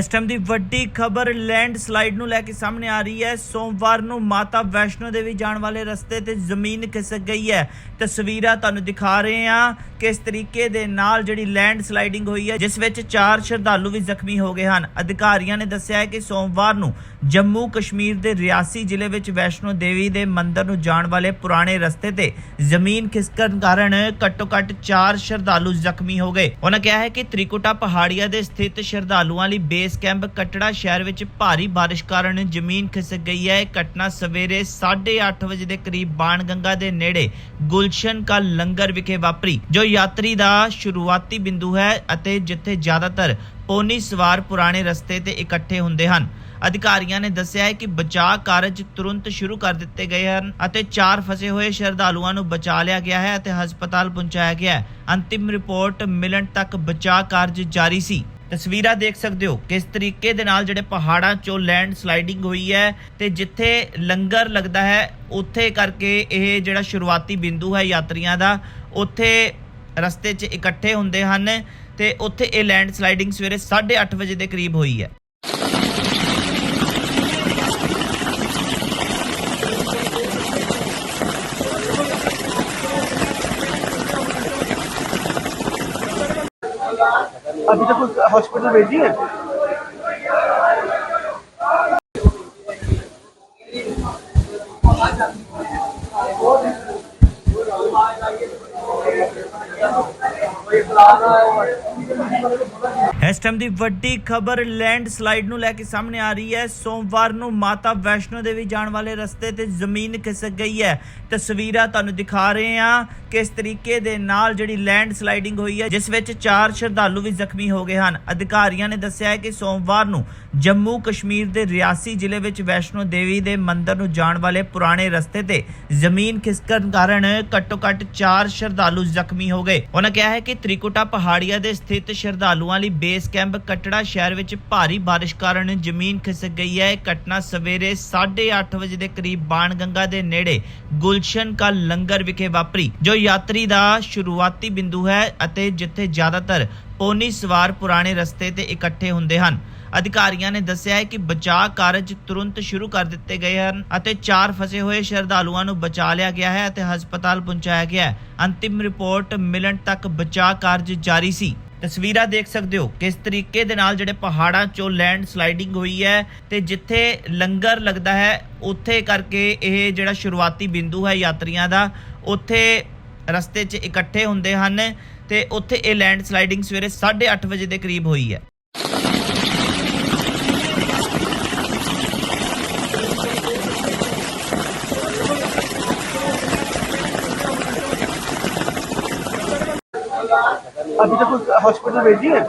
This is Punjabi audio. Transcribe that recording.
ਇਸ ਟਾਈਮ ਦੀ ਵੱਡੀ ਖਬਰ ਲੈਂਡ ਸਲਾਈਡ ਨੂੰ ਲੈ ਕੇ ਸਾਹਮਣੇ ਆ ਰਹੀ ਹੈ। ਸੋਮਵਾਰ ਨੂੰ ਮਾਤਾ ਵੈਸ਼ਨੋ ਦੇਵੀ ਜਾਣ ਵਾਲੇ ਰਸਤੇ ਤੇ ਜ਼ਮੀਨ ਖਿਸਕ ਗਈ ਹੈ। ਤਸਵੀਰਾਂ ਤੁਹਾਨੂੰ ਦਿਖਾ ਰਹੇ ਹਾਂ ਕਿਸ ਤਰੀਕੇ ਦੇ ਨਾਲ ਜਿਹੜੀ ਲੈਂਡ ਸਲਾਈਡਿੰਗ ਹੋਈ ਹੈ, ਜਿਸ ਵਿੱਚ ਚਾਰ ਸ਼ਰਧਾਲੂ ਵੀ ਜ਼ਖਮੀ ਹੋ ਗਏ ਹਨ। ਅਧਿਕਾਰੀਆਂ ਨੇ ਦੱਸਿਆ ਹੈ ਕਿ ਸੋਮਵਾਰ ਨੂੰ ਜੰਮੂ ਕਸ਼ਮੀਰ ਦੇ ਰਿਆਸੀ ਜ਼ਿਲ੍ਹੇ ਵਿੱਚ ਵੈਸ਼ਨੋ ਦੇਵੀ ਦੇ ਮੰਦਿਰ ਨੂੰ ਜਾਣ ਵਾਲੇ ਪੁਰਾਣੇ ਰਸਤੇ ਤੇ ਜ਼ਮੀਨ ਖਿਸਕਣ ਕਾਰਨ ਘੱਟੋ-ਘੱਟ ਚਾਰ ਸ਼ਰਧਾਲੂ ਜ਼ਖਮੀ ਹੋ ਗਏ। ਉਹਨਾਂ ਕਿਹਾ ਹੈ ਕਿ ਤ੍ਰਿਕੁਟਾ ਪਹਾੜੀਆਂ ਦੇ ਸਥਿਤ ਸ਼ਰਧਾਲੂਆਂ ਲਈ ਬੇਸ ਕੈਂਪ ਕਟੜਾ ਸ਼ਹਿਰ ਵਿੱਚ ਭਾਰੀ ਬਾਰਿਸ਼ ਕਾਰਨ ਜ਼ਮੀਨ ਖਿਸਕ ਗਈ ਹੈ। ਇਹ ਘਟਨਾ ਸਵੇਰੇ 8:30 ਵਜੇ ਦੇ ਕਰੀਬ ਬਾਣ ਗੰਗਾ ਦੇ ਨੇੜੇ ਗੁਲਸ਼ਨ ਕਾ ਲੰਗਰ ਵਿਖੇ ਵਾਪਰੀ, ਜੋ ਯਾਤਰੀ ਦਾ ਸ਼ੁਰੂਆਤੀ ਬਿੰਦੂ ਹੈ ਅਤੇ ਜਿੱਥੇ ਜ਼ਿਆਦਾਤਰ ਪੋਨੀ ਸਵਾਰ ਪੁਰਾਣੇ ਰਸਤੇ ਤੇ ਇਕੱਠੇ ਹੁੰਦੇ ਹਨ। ਅਧਿਕਾਰੀਆਂ ਨੇ ਦੱਸਿਆ ਹੈ ਕਿ ਬਚਾਅ ਕਾਰਜ ਤੁਰੰਤ ਸ਼ੁਰੂ ਕਰ ਦਿੱਤੇ ਗਏ ਹਨ ਅਤੇ ਚਾਰ ਫਸੇ ਹੋਏ ਸ਼ਰਧਾਲੂਆਂ ਨੂੰ ਬਚਾ ਲਿਆ ਗਿਆ ਹੈ ਅਤੇ ਹਸਪਤਾਲ ਪਹੁੰਚਾਇਆ ਗਿਆ ਹੈ। ਅੰਤਿਮ ਰਿਪੋਰਟ ਮਿਲਣ ਤੱਕ ਬਚਾਅ ਕਾਰਜ ਜਾਰੀ ਸੀ। ਤਸਵੀਰਾਂ ਦੇਖ ਸਕਦੇ ਹੋ ਕਿਸ ਤਰੀਕੇ ਦੇ ਨਾਲ ਜਿਹੜੇ ਪਹਾੜਾਂ ਚੋਂ ਲੈਂਡ ਸਲਾਈਡਿੰਗ ਹੋਈ ਹੈ ਤੇ ਜਿੱਥੇ ਲੰਗਰ ਲੱਗਦਾ ਹੈ, ਉੱਥੇ ਕਰਕੇ ਇਹ ਜਿਹੜਾ ਸ਼ੁਰੂਆਤੀ ਬਿੰਦੂ ਹੈ ਯਾਤਰੀਆਂ ਦਾ, ਉੱਥੇ ਰਸਤੇ 'ਚ ਇਕੱਠੇ ਹੁੰਦੇ ਹਨ ਤੇ ਉੱਥੇ ਇਹ ਲੈਂਡ ਸਲਾਈਡਿੰਗ ਸਵੇਰੇ 8:30 ਵਜੇ ਦੇ ਕਰੀਬ ਹੋਈ ਹੈ। अभी तक हॉस्पिटल भेजी है ਇਸ ਟਾਈਮ ਦੀ ਵੱਡੀ ਖਬਰ ਲੈਂਡ ਸਲਾਈਡ ਨੂੰ ਲੈ ਕੇ ਸਾਹਮਣੇ ਆ ਰਹੀ ਹੈ। ਸੋਮਵਾਰ ਨੂੰ ਮਾਤਾ ਵੈਸ਼ਨੋ ਦੇਵੀ ਜਾਣ ਵਾਲੇ ਰਸਤੇ ਤੇ ਜ਼ਮੀਨ ਖਿਸਕ ਗਈ ਹੈ। ਤਸਵੀਰਾਂ ਤੁਹਾਨੂੰ ਦਿਖਾ ਰਹੇ ਹਾਂ ਕਿਸ ਤਰੀਕੇ ਦੇ ਨਾਲ ਜਿਹੜੀ ਲੈਂਡ ਹੋਈ ਹੈ, ਜਿਸ ਵਿੱਚ ਚਾਰ ਸ਼ਰਧਾਲੂ ਵੀ ਜ਼ਖਮੀ ਹੋ ਗਏ ਹਨ। ਅਧਿਕਾਰੀਆਂ ਨੇ ਦੱਸਿਆ ਹੈ ਕਿ ਸੋਮਵਾਰ ਨੂੰ ਜੰਮੂ ਕਸ਼ਮੀਰ ਦੇ ਰਿਆਸੀ ਜ਼ਿਲ੍ਹੇ ਵਿੱਚ ਵੈਸ਼ਨੋ ਦੇਵੀ ਦੇ ਮੰਦਿਰ ਨੂੰ ਜਾਣ ਵਾਲੇ ਪੁਰਾਣੇ ਰਸਤੇ ਤੇ ਜ਼ਮੀਨ ਖਿਸਕਣ ਕਾਰਨ ਘੱਟੋ-ਘੱਟ ਚਾਰ ਸ਼ਰਧਾਲੂ ਜ਼ਖਮੀ ਹੋ ਗਏ। ਉਹਨਾਂ ਕਿਹਾ ਹੈ ਕਿ ਤ੍ਰਿਕੁਟਾ ਪਹਾੜੀਆ ਦੇ ਸਥਿਤ ਸ਼ਰਧਾਲੂਆਂ ਲਈ ਬੇਸ ਕੈਂਪ ਕਟੜਾ ਸ਼ਹਿਰ ਵਿੱਚ ਭਾਰੀ ਬਾਰਿਸ਼ ਕਾਰਨ ਜ਼ਮੀਨ ਖਿਸਕ ਗਈ ਹੈ। ਇਹ ਘਟਨਾ ਸਵੇਰੇ 8:30 ਵਜੇ ਦੇ ਕਰੀਬ ਬਾਣਗੰਗਾ ਦੇ ਨੇੜੇ ਗੁਲਸ਼ਨ ਕਾ ਲੰਗਰ ਵਿਖੇ ਵਾਪਰੀ, ਜੋ ਯਾਤਰੀ ਦਾ ਸ਼ੁਰੂਆਤੀ ਬਿੰਦੂ ਹੈ ਅਤੇ ਜਿੱਥੇ ਜ਼ਿਆਦਾਤਰ ਪੋਨੀ ਸਵਾਰ ਪੁਰਾਣੇ ਰਸਤੇ ਤੇ ਇਕੱਠੇ ਹੁੰਦੇ ਹਨ। ਅਧਿਕਾਰੀਆਂ ਨੇ ਦੱਸਿਆ ਹੈ ਕਿ ਬਚਾਅ ਕਾਰਜ ਤੁਰੰਤ ਸ਼ੁਰੂ ਕਰ ਦਿੱਤੇ ਗਏ ਹਨ ਅਤੇ ਚਾਰ ਫਸੇ ਹੋਏ ਸ਼ਰਧਾਲੂਆਂ ਨੂੰ ਬਚਾ ਲਿਆ ਗਿਆ ਹੈ ਅਤੇ ਹਸਪਤਾਲ ਪਹੁੰਚਾਇਆ ਗਿਆ ਹੈ। ਅੰਤਿਮ ਰਿਪੋਰਟ ਮਿਲਣ ਤੱਕ ਬਚਾਅ ਕਾਰਜ ਜਾਰੀ ਸੀ। ਤਸਵੀਰਾਂ ਦੇਖ ਸਕਦੇ ਹੋ ਕਿਸ ਤਰੀਕੇ ਦੇ ਨਾਲ ਜਿਹੜੇ ਪਹਾੜਾਂ ਚੋਂ ਲੈਂਡ ਸਲਾਈਡਿੰਗ ਹੋਈ ਹੈ ਤੇ ਜਿੱਥੇ ਲੰਗਰ ਲੱਗਦਾ ਹੈ, ਉੱਥੇ ਕਰਕੇ ਇਹ ਜਿਹੜਾ ਸ਼ੁਰੂਆਤੀ ਬਿੰਦੂ ਹੈ ਯਾਤਰੀਆਂ ਦਾ, ਉੱਥੇ ਰਸਤੇ 'ਚ ਇਕੱਠੇ ਹੁੰਦੇ ਹਨ ਤੇ ਉੱਥੇ ਇਹ ਲੈਂਡ ਸਲਾਈਡਿੰਗ ਸਵੇਰੇ 8:30 ਵਜੇ ਦੇ ਕਰੀਬ ਹੋਈ ਹੈ। अभी तक हॉस्पिटल भेजी है